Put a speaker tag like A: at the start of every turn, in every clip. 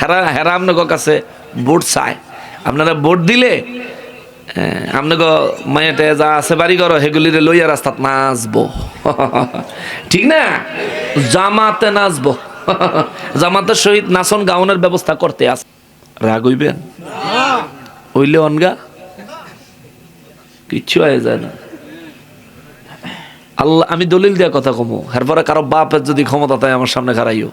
A: হেরা হেরা আপনাকে কাছে ভোট চায়। আপনারা ভোট দিলে আপনাকে মায়েতে যা আছে বাড়ি করো, সেগুলিরে লইয়া রাস্তাত নাচবো। ঠিক না? জামাতে নাচবো। জামাতের সহিত নাচন গাউনের ব্যবস্থা করতে আস রাগ হইবেন? হইলে অনগা? কিচ্ছু হয়ে যায় না। আল্লাহ, আমি দলিল দেওয়া কথা কমু। এরপরে কারও বাপের যদি ক্ষমতা তাই আমার সামনে খারাইও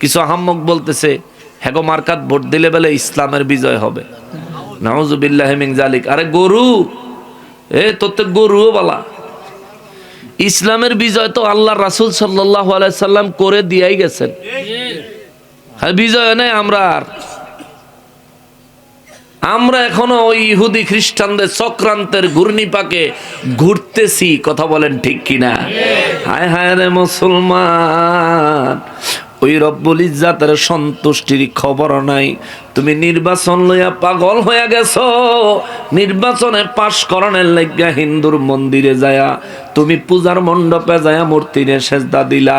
A: কিছু আহাম্মক বলতেছে হেগো মার্কাত, ভোট দিলে বেলে ইসলামের বিজয় হবে। জালিক আরে গরু, এ তোর তো গরুও বলা। ইসলামের বিজয় তো আল্লাহ রাসুল সাল্লাহ আলাইহি সাল্লাম করে দিয়াই গেছেন। হ্যাঁ বিজয় নেই আমরা আর। আমরা এখনও ওই ইহুদি খ্রিস্টানদের চক্রান্তের ঘূর্ণিপাকে ঘুরতেছি, কথা বলেন ঠিক কিনা? হায় হায় রে মুসলমান, ওই রব্বুল ইজ্জাতের সন্তুষ্টির খবর নাই। তুমি নির্বাচন লইয়া পাগল হইয়া গেছো, নির্বাচনে পাশ করণের লাগিয়া হিন্দুর মন্দিরে যায়া তুমি পূজার মণ্ডপে যায়া মূর্তিরে সেজদা দিলা,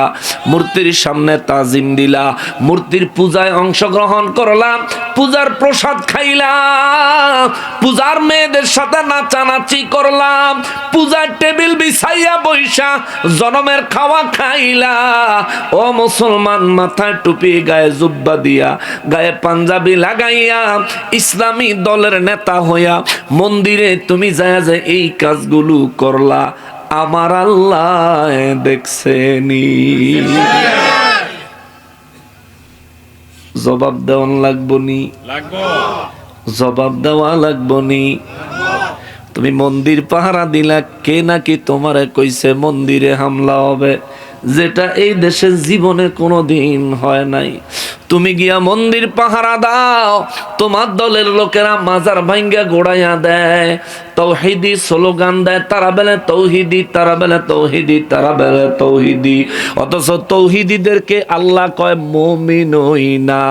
A: মূর্তির সামনে তাজিম দিলা, মূর্তির পূজায় অংশগ্রহণ করলাম পূজার প্রসাদ খাইলাম পূজার মেয়েদের সাথে নাচানাচি করলাম পূজার টেবিল বিছাইয়া বৈশা জনমের খাওয়া খাইলা। ও মুসলমান, মাথায় টুপি, গায়ে জুব্বা দিয়া, গায়ে পাঞ্জাবি লাগাইয়া ইসলামী দলের নেতা হইয়া মন্দিরে তুমি যায় যে এই কাজগুলো করলা। আমার আল্লাহ দেখছেনি। জবাব দেওয়ান লাগবো নি? জবাব দেওয়া লাগবো নি? তুমি মন্দির পাহারা দিলা কে নাকি তোমারে কইছে মন্দিরে হামলা হবে? যেটা এই দেশের জীবনে কোনো দিন হয় নাই। তুমি গিয়া মন্দির পাহারা দাও, তোমার দলের লোকেরা মাজার ভাঙ্গা গোড়াইয়া দেয়। তৌহিদি স্লোগান দেয়, তারা বেলে তৌহিদি, তারা বেলে তৌহিদি, তারা বেলে তৌহিদি। অথচ তৌহিদিদেরকে আল্লাহ কয় মমিনই না।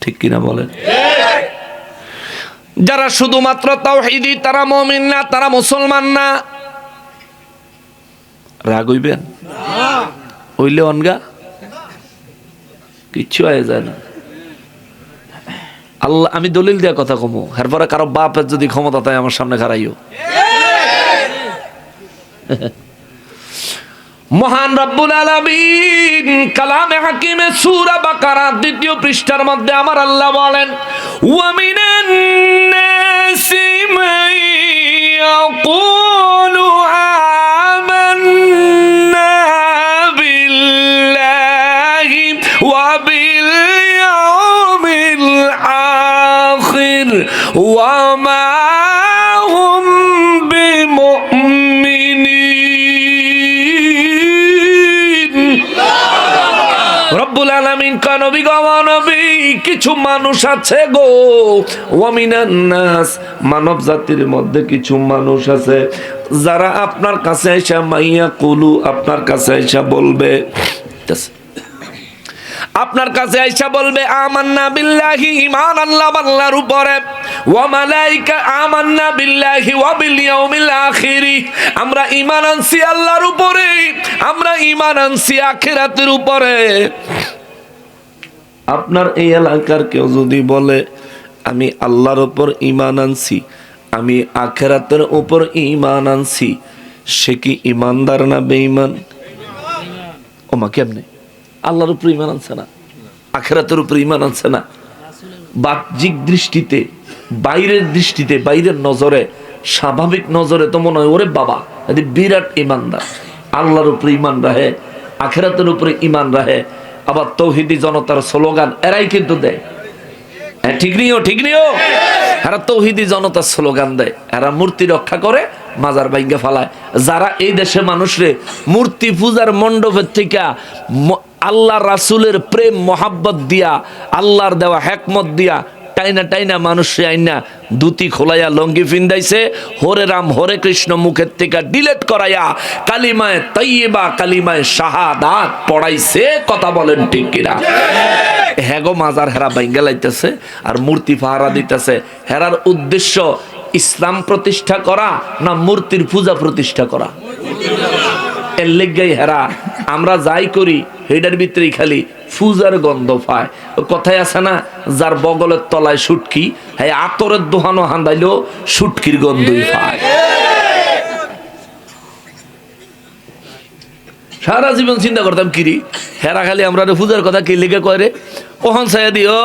A: ঠিক কিনা বলেন? যারা শুধুমাত্র তাওহিদি তারা মমিন না, তারা মুসলমান না। রাগ হইবেন হইলে অনগা? কিচ্ছু হয়ে যায় না। আল্লাহ, আমি দলিল দেওয়া কথা কমু। এরপরে কারও বাপের যদি ক্ষমতা তাই আমার সামনে খারাইও মহান রব্বুল আলামিন কালামে হাকিমে সূরা বাকারা দ্বিতীয় পৃষ্ঠার মধ্যে আমার আল্লাহ বলেন, ওয়া মিনান নাসি মান ইয়াকুলু রব্বুল আলামিন কিছু মানুষ আছে গো। মানব জাতির মধ্যে কিছু মানুষ আছে। যারা আপনার কাছে এসে, মাইয়া কুলু আপনার কাছে এসে বলবে আপনার কাছে আইসা বলবে, আমান্না বিল্লাহি ইমান আল্লাহ আল্লাহর উপরে। ওয়া আমান্না বিল্লাহি ওয়া বিল ইয়াউমিল আখিরি। আমরা ঈমান আনছি আল্লাহর উপরে, আমরা ঈমান আনছি আখিরাতের উপরে। আপনার এই এলাকার কেউ যদি বলে, আমি আল্লাহর উপর ঈমান আনছি, আমি আখিরাতের উপর ঈমান আনছি, সে কি ঈমানদার না বেঈমান? ওমা কেমনে? আল্লাহর উপর ইমান আনছে না, আখেরাতের উপর ইমান আনছে না। বাহ্যিক দৃষ্টিতে বাইরের দৃষ্টিতে, বাইরের নজরে, স্বাভাবিক নজরে তো মনে হয়, ওরে বাবা বিরাট ইমানদার আল্লাহর উপরে ইমান রাহে আখেরাতের উপরে ইমান রাহে আবার তৌহিদি জনতার স্লোগান এরাই কিন্তু দেয়। হ্যাঁ ঠিক নিও ঠিক নিও। এরা তৌহিদি জনতার স্লোগান দেয়। এরা মূর্তি রক্ষা করে, মাজার বাইঙ্গে ফালায়। যারা এই দেশে মানুষরে মূর্তি পূজার মণ্ডপের থেকে আল্লাহ রাসুলের প্রেম, মোহাব্বত দিয়া, আল্লাহর দেওয়া হেকমত দিয়া টাইনা টাইনা মানুষে আইনা ধুতি খোলাইয়া লঙ্গি ফিন্দাইছে হরে রাম, হরে কৃষ্ণ মুখের থেকে ডিলেট করাইয়া কালিমায় তৈবা কালিমায় শাহাদাত পড়াইছে, কথা বলেন ঠিক কিনা? হ্যাগো মাজার হেরা বাইঙ্গা লাইতেছে আর মূর্তি পাহারা দিতেছে। হেরার উদ্দেশ্য ইসলাম প্রতিষ্ঠা করা না মূর্তির পূজা প্রতিষ্ঠা করা? এর লেগাই হেরা, আমরা যাই করি, হেডার ভিতরেই খালি ফুজার গন্ধ পায়। ও কথায় আছে না, যার বগলের তলায় সুটকি হ্যাঁ আতরের দোহানো হান্দাইলেও সুটকির গন্ধই পায়। সারা জীবন চিন্তা করতাম কিরি হেরা খালি আমরা পূজার কথা কি লেগে কয় রে? ওহন সাইয়া দি, ও,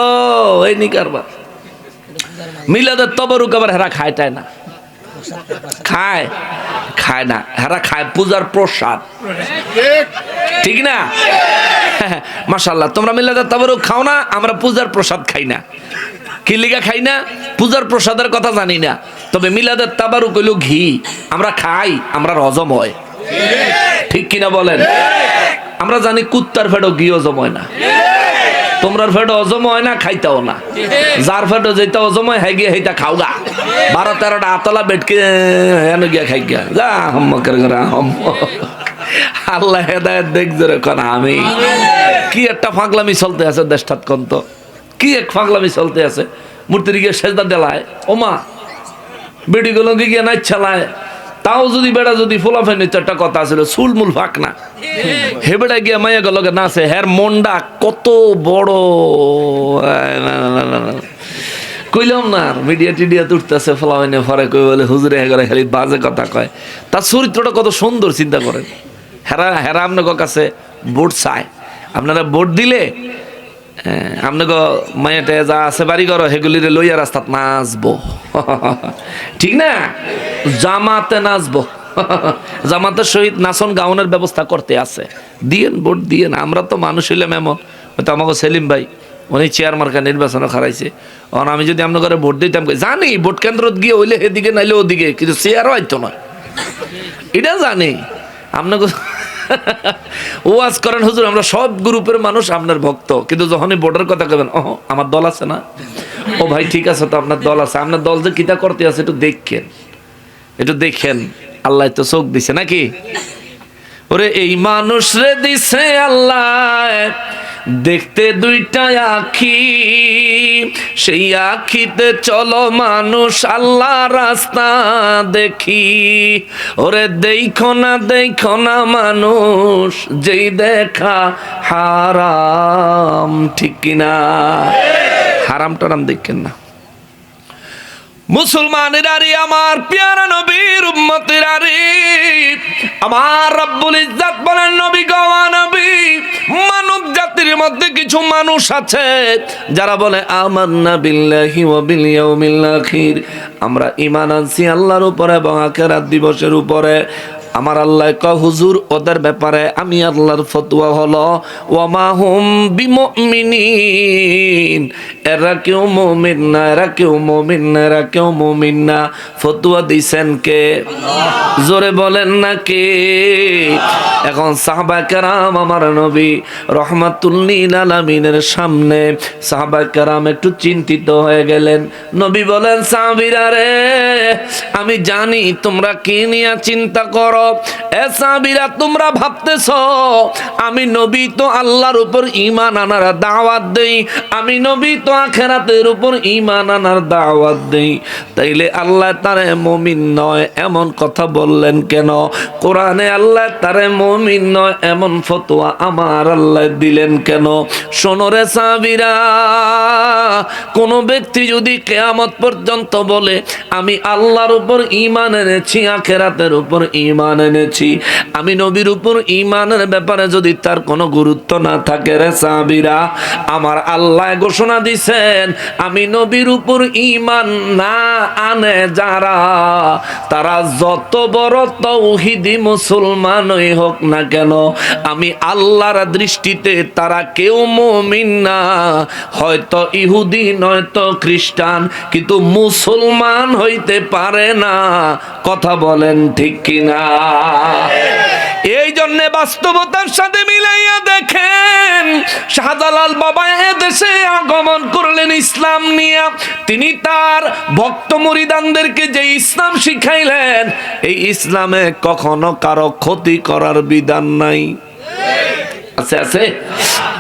A: এই নি মিলাদের তবরুক আবার হেরা খায় না? খায় খায় না, হেরা খায় পূজার প্রসাদ। ঠিক না? মাশাল্লাহ তোমরা মিলাদের তবরুক খাও না, আমরা পূজার প্রসাদ খাই না। কি লিগা খাই না? পূজার প্রসাদের কথা জানি না। তবে মিলাদের তাবারুক হইল ঘি। আমরা খাই, আমরা হজম হয়। ঠিক কিনা বলেন? আমরা জানি কুত্তার ফেটো ঘি হজম হয় না। তোমরার ফেটো হজম হয় না, খাইতাও না। যার ফেটো যেটা হজম হয় হ্যাঁ গিয়ে হেটা খাও গা। বারো তেরোটা আতলা বেটকে হেন গিয়া খাই গিয়া। যা হম্ম করে করে হম্ম আল্লাহ হেদায়ত দেখছে রে কোন আমি। কি একটা ফাগলামি চলতে আছে দেশটাত কন্ত। কি এক ফাঁকলামি চলতে আছে। মূর্তির গিয়ে সেজদা দেলায়। ওমা, বেডিগুলো গিয়ে নাচ চালায় তাও যদি বেড়া যদি ফোলা ফেনি একটা কথা ছিল সুলমুল ফাঁক না। হে বেড়া গিয়া মাইয়া গেল নাচে হের মন্ডা কত বড়। না, না, না, না, না। কইলাম না মিডিয়া টিডিয়া তুলতেছে ফলা হয়নি ফরে কই বলে হুজুরে হেগরে খালি বাজে কথা কয়। তার চরিত্রটা কত সুন্দর চিন্তা করেন। হেরা হেরা আপনার কাছে ভোট চায়। আপনারা ভোট দিলে আপনাকে মায়াতে যা আছে বাড়ি করো সেগুলিরে লইয়া রাস্তাত নাচবো। ঠিক না? জামাতে নাচবো। জামাতের সহিত নাচন গাউনের ব্যবস্থা করতে আছে। দিয়েন ভোট, দিয়েন। আমরা তো মানুষ হইলাম এমন। হয়তো আমাকে সেলিম ভাই, উনি চেয়ার মার্কা নির্বাচনে খারাইছে আর আমি যদি আপনার ঘরে ভোট দিতাম জানি, ভোট কেন্দ্রত গিয়ে হইলে এদিকে নাইলে ওদিকে কিন্তু চেয়ারও আইতো না। এটা জানি। আপনাকে ওয়াজ করেন, হুজুর, আমরা সব গ্রুপের মানুষ আপনার ভক্ত। কিন্তু যখনই বোর্ডের কথা কবেন ও আমার দল আছে না? ও ভাই, ঠিক আছে, তো আপনার দল আছে। আপনার দল যে কিতা করতে আছে, একটু দেখেন। একটু দেখেন। আল্লাহ তো চোখ দিছে, নাকি? ওরে, এই মানুষ রে দিছে আল্লাহ দেখতে দুইটা আখি, সেই আখিতে চলো মানুষ আল্লাহ রাস্তা দেখি। ওরে দেখো না দেখো না মানুষ, যেই দেখা হারাম, ঠিক কিনা? হারাম টারাম দেখেন না। মুসলমানের আরে আমার পেয়ারা নবীর উম্মতের আরে আমার রব্বুল ইজ্জাত বলেন নবী গওয়া নবী, মানব জাতির মধ্যে কিছু মানুষ আছে যারা বলে, আমান্না আমরা ইমান আনছি আল্লাহর উপরে এবং আখিরাত দিবসের উপরে। আমার আল্লাহ ক হুজুর, ওদের ব্যাপারে আমি আল্লাহর ফতুয়া হলো, ওয়ামা হুম বিমুমিনিন। এরা কেউ মুমিন না, এরা কেউ মুমিন না, এরা কেউ মুমিন না। ফতোয়া দিছেন কে? জোরে বলেন না কে? এখন সাহাবা কেরাম আমার নবী রহমাতুল্লিন আলামিনের সামনে সাহাবা কেরাম একটু চিন্তিত হয়ে গেলেন। নবী বলেন, সাহাবিরা রে, আমি জানি তোমরা কি নিয়ে চিন্তা করো এ সাহাবিরা তোমরা ভাবতেছ, আমি নবী তো আল্লাহর উপর ঈমান আনার দাওয়াত দেই, আমি নবী তো আখেরাতের উপর ঈমান আনার দাওয়াত দেই। তাইলে আল্লাহ মমিন নয়, এমন কথা বললেন কেন? কোরআনে আল্লাহ মমিন নয়, এমন ফতোয়া আমার আল্লাহ দিলেন কেন? সোনরে সাবিরা কোন ব্যক্তি যদি কেয়ামত পর্যন্ত বলে, আমি আল্লাহর উপর ঈমান এনেছি, আখেরাতের উপর ঈমান এনেছি। আমি নবীর উপর ঈমানের ব্যাপারে যদি তার কোনো গুরুত্ব না থাকে রে সাবিরা আমার আল্লাহ ঘোষণা দিছেন, আমি নবীর উপর ঈমান না আনে যারা, তারা যত বড় তৌহিদি মুসলমানই হোক না কেন, আমি আল্লাহর দৃষ্টিতে তারা কেউ মমিন না। হয়তো ইহুদি, নয়তো খ্রিস্টান, কিন্তু মুসলমান হইতে পারে না। কথা বলেন ঠিক কিনা? এই জন্য বাস্তবতার সাথে মিলাইয়া দেখেন, শাহজালাল বাবা দেশে আগমন করলেন ইসলাম নিয়ে। তিনি তার ভক্ত মুরিদানদেরকে যে ইসলাম শিখাইলেন, এই ইসলামে কখনো কারও ক্ষতি করার বিধান নাই। আছে আছে?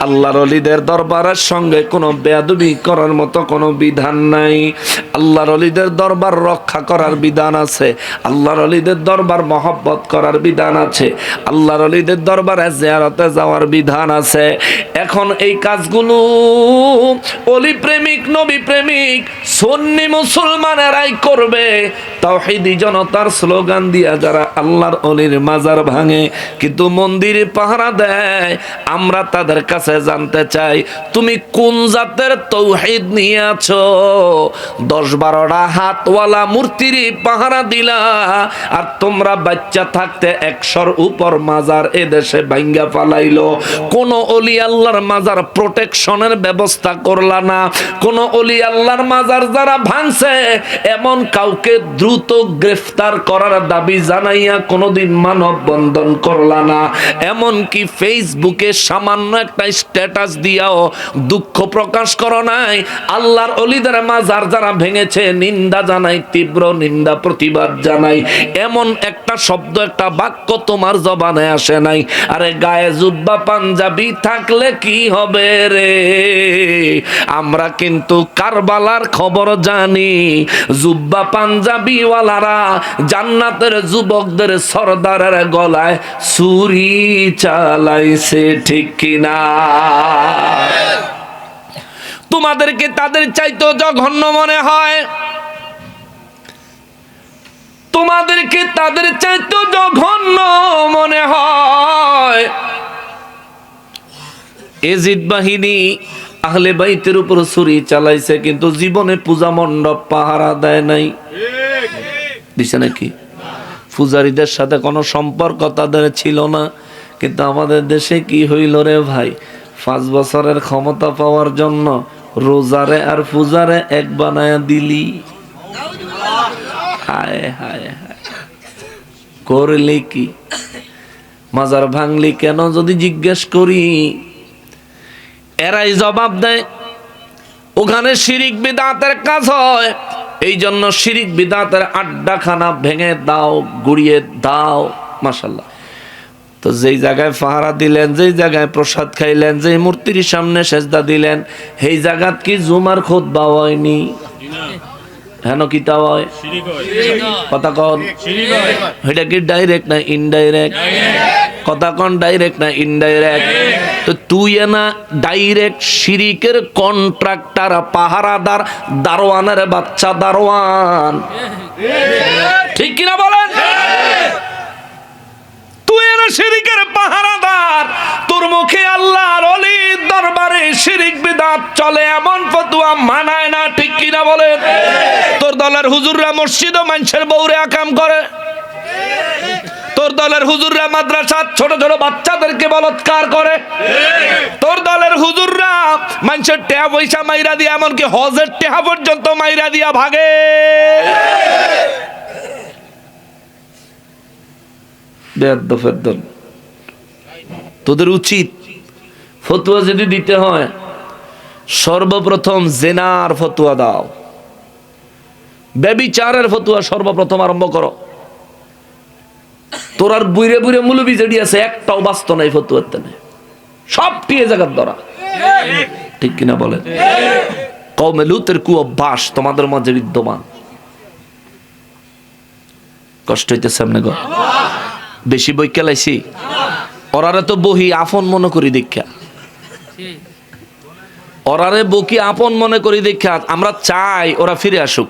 A: আল্লাহর অলিদের দরবারের সঙ্গে কোনো বেয়াদবি করার মতো কোনো বিধান নাই। আল্লাহর অলিদের দরবার রক্ষা করার বিধান আছে। আল্লাহর অলিদের দরবার মহব্বত করার বিধান আছে। আল্লাহর অলিদের দরবারে জেয়ারতে যাওয়ার বিধান আছে। এখন এই কাজগুলো অলি প্রেমিক, নবী প্রেমিক, সন্নি মুসলমানেরাই করবে। তাওহীদি জনতার স্লোগান দিয়া যারা আল্লাহর অলির মাজার ভাঙে, কিন্তু মন্দিরে পাহারা দেয়, আমরা তাদের কাছে জানতে চাই, তুমি কোন জাতের তৌহিদ নিয়ে আছো দশ বারোটা হাতওয়ালা মূর্তির পাহারা দিলা, আর তোমরা বাচ্চা থাকতে একশোর উপর মাজার এদেশে ভাঙ্গা ফালাইলো। কোন অলি আল্লাহর মাজার প্রোটেকশনের ব্যবস্থা করলা না। কোন অলি আল্লাহর মাজার যারা ভাঙছে, এমন কাউকে দ্রুত গ্রেফতার করার দাবি জানাইয়া কোনোদিন মানব বন্ধন করলা না। এমন কি ফেসবুকে সামান্য একটা স্ট্যাটাস দিয়াও দুঃখ প্রকাশ করো নাই। আল্লাহর অলিদের মাজার যারা ভেঙেছে, নিন্দা জানাই, তীব্র নিন্দা প্রতিবাদ জানাই। এমন একটা শব্দ, একটা বাক্য তোমার জবানে আসে নাই। আরে গায়ে জুব্বা পাঞ্জাবি থাকলে কি হবে রে? আমরা কিন্তু কারবালার খবর জানি। জুব্বা পাঞ্জাবিওয়ালারা জান্নাতের যুবকদের সর্দারের গলায় ছুরি চালাইছে, ঠিক কিনা? তোমাদেরকে তাদের চাইতো জঘন্য মনে হয়। তোমাদেরকে তাদের চাইতো জঘন্য মনে হয়। এজিদ বাহিনী আহলে বাইতের উপর ছুরি চালাইছে, কিন্তু জীবনে পূজা মণ্ডপ পাহারা দেয় নাই। দিছে নাকি? পূজারীদের সাথে কোনো সম্পর্ক তাদের ছিল না। কিন্তু আমাদের দেশে কি হইল রে ভাই? পাঁচ বছরের ক্ষমতা পাওয়ার জন্য রোজারে আর পূজারে এক বানায় দিলি। হায় হায় হায়। করলি কি? মাজার ভাঙলি কেন যদি জিজ্ঞেস করি? এরাই জবাব দেয়, ওখানে শিরিক বিদাতের কাজ হয়। এই জন্য শিরিক বিদাতের আড্ডাখানা ভেঙে দাও, গুড়িয়ে দাও মাসাল্লাহ তো যেই জায়গায় পাহারা দিলেন, যেই জায়গায় প্রসাদ খাইলেন, যেই মূর্তির সামনে সেজদা দিলেন, সেই জায়গাত কি জুমার খোদ বা হয়নি? হেন কি তা হয়? কথা কন। এটা কি ডাইরেক্ট না ইনডাইরেক্ট কথা কন ডাইরেক্ট না ইনডাইরেক্ট তো তুই না ডাইরেক্ট শিরিকের কন্ট্রাক্টর পাহারাদার, দারোয়ানের বাচ্চা দারোয়ান। ঠিক কিনা এরা শিরিকের পাহারাদার। তোর মুখে আল্লাহর অলির দরবারে শিরিক বিদাত চলে, এমন ফতুয়া মানায় না, ঠিক কিনা বলেন? তোর দলের হুজুররা মসজিদ ও মানুষের বউরে আকাম করে। তোর দলের হুজুররা মাদ্রাসা ছোট ছোট বাচ্চাদেরকে বলৎকার করে। তোর দলের হুজুররা মানুষের টেহা পয়সা মাইরা দিয়ে, এমনকি হজের টেহা পর্যন্ত মাইরা দিয়া ভাগে। ফেদ্দন তোদের উচিত ফতুয়া যদি দিতে হয়, সর্বপ্রথম জেনার ফতুয়া দাও। ব্যবিচারের ফতুয়া সর্বপ্রথম আরম্ভ করো। তোর আর বুড়ে বুইরে মুলবি যেটি আছে, একটাও বাস্ত নাই ফতুয়ার তেনে সব টিয়ে জায়গার ধরা। ঠিক কিনা বলেন? কৌমে লুতের কু অভ্যাস তোমাদের মাঝে বিদ্যমান। কষ্ট হইতেছে গো বেশি বই লাইছি ওরারে তো বহি আপন মনে করি দীক্ষা। ওরারে বকি আপন মনে করি দীক্ষা। আমরা চাই ওরা ফিরে আসুক।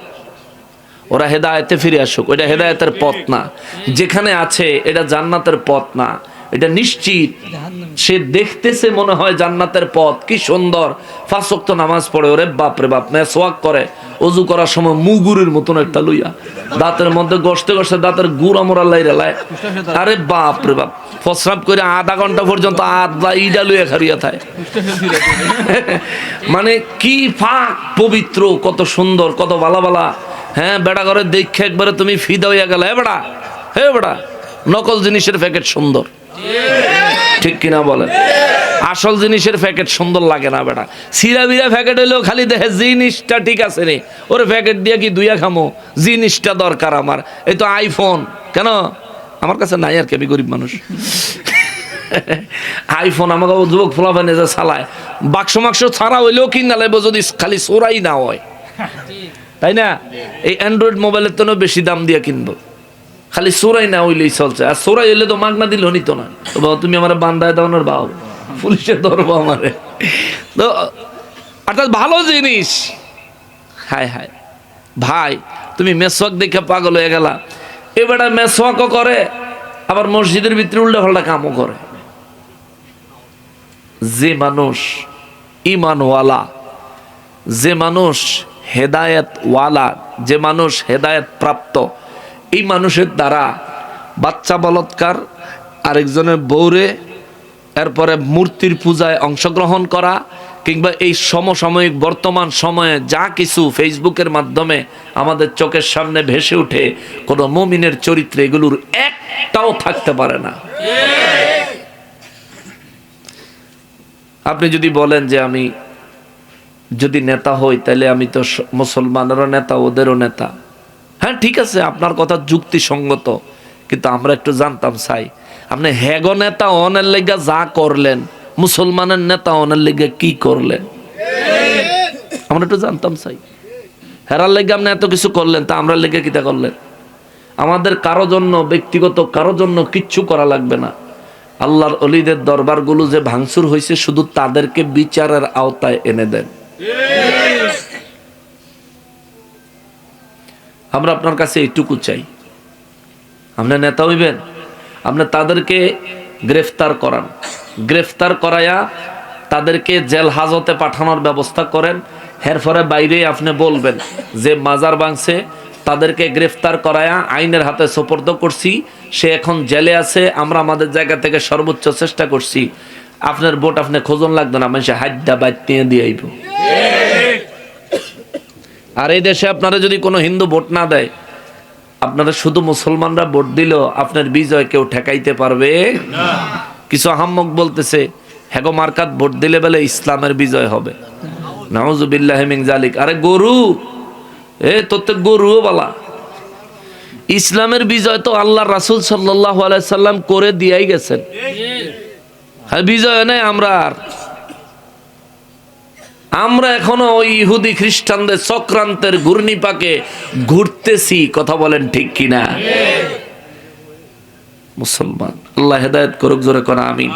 A: ওরা হেদায়তে ফিরে আসুক। ওইটা হেদায়তের পথ না। যেখানে আছে, এটা জান্নাতের পথ না। এটা নিশ্চিত। সে দেখতেছে মনে হয় জান্নাতের পথ, কি সুন্দর। ফাঁসক্ত নামাজ পড়ে, ওরে বাপ রে বাপ নেয় সোয়াক করে। অজু করার সময় মুগুরের মতন একটা লইয়া দাঁতের মধ্যে গসতে গসতে দাঁতের গুড়া মোড়া লাই রেলায় আরে বাপ রে বাপ, প্রস্রাব করে আধা ঘণ্টা পর্যন্ত আধা ইডা লইয়া খারিয়া থাকে মানে কি ফাঁক পবিত্র, কত সুন্দর, কত বালা বালা। হ্যাঁ বেড়া করে দেখে একবারে তুমি ফিদা হইয়া গেল। হে বেড়া হে বেড়া, নকল জিনিসের প্যাকেট সুন্দর। ঠিক কিনা বলেন? আসল জিনিসের প্যাকেট সুন্দর লাগে না বেটা। সিরা বিরা প্যাকেট হইলেও খালি দেখে জিনিসটা ঠিক আছে রে। ওর প্যাকেট দিয়ে কি দুইয়া খামো? জিনিসটা দরকার আমার। এই তো আইফোন। কেন? আমার কাছে নাই আর কি গরিব মানুষ। আইফোন আমাকে যুবক ফোলাফানে যে চালায়। বাক্স মাক্স ছাড়া হইলেও কিনা লাগবে যদি খালি চোরাই না হয়। তাই না? এই অ্যান্ড্রয়েড মোবাইলের তো বেশি দাম দিয়ে কিনবো। খালি সোরাই না হইলেই চলছে। আর চোরাই হইলে তো মাগনা দিল নিত না। তো বাবা, তুমি আমার বান্দায় দাও না বাও পুলিশে ধরবো আমারে। তো, অর্থাৎ ভালো জিনিস। হায় হায়। ভাই, তুমি মেসওয়াক দেখে পাগল হয়ে গেলা। এবারে মেসওয়াকও করে, আবার মসজিদের ভিতরে উল্টা পাল্টা কামও করে। যে মানুষ ইমানওয়ালা যে মানুষ হেদায়েত ওয়ালা যে মানুষ হেদায়েত প্রাপ্ত এই মানুষের দ্বারা বাচ্চা বলৎকার, আরেকজনের বৌরে এরপরে মূর্তির পূজায় অংশগ্রহণ করা, কিংবা এই সমসাময়িক বর্তমান সময়ে যা কিছু ফেসবুকের মাধ্যমে আমাদের চোখের সামনে ভেসে উঠে কোনো মমিনের চরিত্রে এগুলোর একটাও থাকতে পারে না। আপনি যদি বলেন যে আমি যদি নেতা হই, তাহলে আমি তো মুসলমানেরও নেতা, ওদেরও নেতা। ঠিক আছে, আপনার কথা যুক্তিসঙ্গত, কিন্তু আমরা একটু জানতাম চাই আপনি হেগ নেতা অনের লেগা যা করলেন, মুসলমানের নেতা অনের লেগে কি করলেন? আমরা একটু জানতাম চাই হেরার লেগে আপনি এত কিছু করলেন, তা আমরা লেগে কিতা করলেন? আমাদের কারও জন্য, ব্যক্তিগত কারও জন্য কিচ্ছু করা লাগবে না। আল্লাহর অলিদের দরবারগুলো যে ভাঙচুর হয়েছে শুধু তাদেরকে বিচারের আওতায় এনে দেন। আমরা আপনার কাছে এইটুকু চাই। আপনার নেতা হইবেন আপনি তাদেরকে গ্রেফতার করান। গ্রেফতার করায়া তাদেরকে জেল হাজতে পাঠানোর ব্যবস্থা করেন। এর ফলে বাইরে আপনি বলবেন যে মাজার বাংছে তাদেরকে গ্রেফতার করায়া আইনের হাতে সোপর্দ করছি। সে এখন জেলে আছে, আমরা আমাদের জায়গা থেকে সর্বোচ্চ চেষ্টা করছি। আপনার ভোট আপনি খোঁজন লাগবে না মানুষে হাড্ডা বাইট নিয়ে দিয়ে আইব। আর এই দেশে আপনারা যদি কোনো হিন্দু ভোট না দেয়, আপনারা শুধু মুসলমানরা ভোট দিল আপনার বিজয় কেউ ঠেকাইতে পারবে? কিছু আহাম্মক বলতেছে হেগো মার্কাত, ভোট দিলে বেলে ইসলামের বিজয় হবে। নাউজুবিল্লাহ মিন জালিক আরে গরু! এ, তোর তো গরুও বলা। ইসলামের বিজয় তো আল্লাহ রাসূল সাল্লাল্লাহু আলাইহি সাল্লাম করে দিয়াই গেছেন। হ্যাঁ বিজয় নাই আমরা আর। আমরা এখনও ওই ইহুদি খ্রিস্টানদের চক্রান্তের ঘূর্ণিপাকে ঘুরতেছি কথা বলেন ঠিক কিনা? মুসলমান আল্লাহ হেদায়ত করুক জোরে করা আমিন।